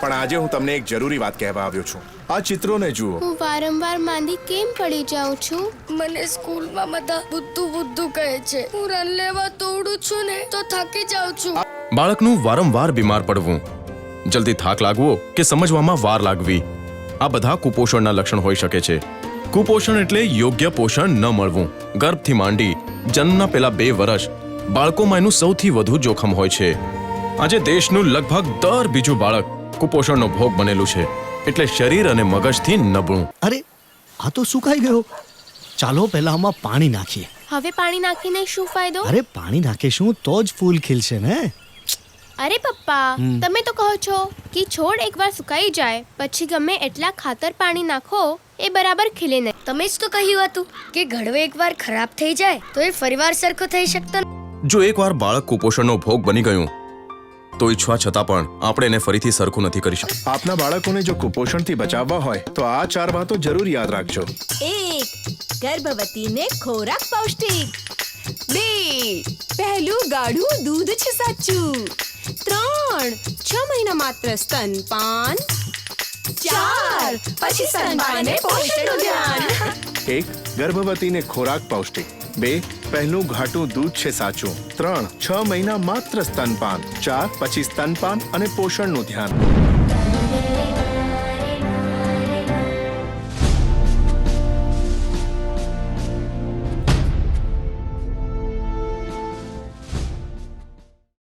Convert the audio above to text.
પણ આજે હું તમને એક જરૂરી વાત કહેવા આવ્યો છું. આ ચિત્રોને જુઓ. હું વારંવાર માંદી કેમ પડી જાઉં છું? મને સ્કૂલમાં બધા બુદ્ધુ બુદ્ધુ કહે છે. હું રન લેવા દોડું છું ને તો થાકી જાઉં છું. બાળકનું વારંવાર બીમાર પડવું. જલ્દી થાક લાગવો કે સમજવામાં વાર લાગવી. આ બધા કુપોષણના લક્ષણ હોઈ શકે છે. કુપોષણ એટલે યોગ્ય પોષણ ન મળવું. ગર્ભથી માંડી જન્મના પેલા બે વર્ષ બાળકોમાં એનું સૌથી વધુ જોખમ હોય છે. આજે દેશનું લગભગ દર બીજું બાળક કુપોષણનો ભોગ બનેલું છે. એટલે શરીર અને મગજથી નબળું. અરે આ તો સુકાઈ ગયો. ચાલો પહેલા આમાં પાણી નાખીએ. હવે પાણી નાખીને શું ફાયદો? અરે પાણી નાખીશું તો જ ફૂલ ખીલશે ને? અરે પપ્પા તમે તો કહો છો કે છોડ એકવાર સુકાઈ જાય પછી ગમે એટલા ખાતર પાણી નાખો એ બરાબર ખીલે નહીં. તમે જ તો કહ્યું હતું કે ઘડવે એકવાર ખરાબ થઈ જાય તો એ ફરીવાર સરખો થઈ શકતો. જો એકવાર બાળક કુપોષણનો ભોગ બની ગયું તો ઈચ્છવા છતાં પણ આપણે એને ફરીથી સરખું નથી કરી શકતા. આપના બાળકોને જો કુપોષણથી બચાવવા હોય તો આ ચાર વાતો જરૂર યાદ રાખજો. એક ગર્ભવતીને ખોરાક પૌષ્ટિક. બે પહેલું ગાઢું દૂધ છે સાચું. ત્રણ છ મહિના માત્ર સ્તનપાન ચાર પછી સ્તનપાનને પોષણનું ધ્યાન. એક ગર્ભવતીને ખોરાક પૌષ્ટિક. બે, પહેલું ઘાટું દૂધ છે સાચું. ત્રણ, છ મહિના માત્ર સ્તનપાન. ચાર, પછી સ્તનપાન અને પોષણનું ધ્યાન.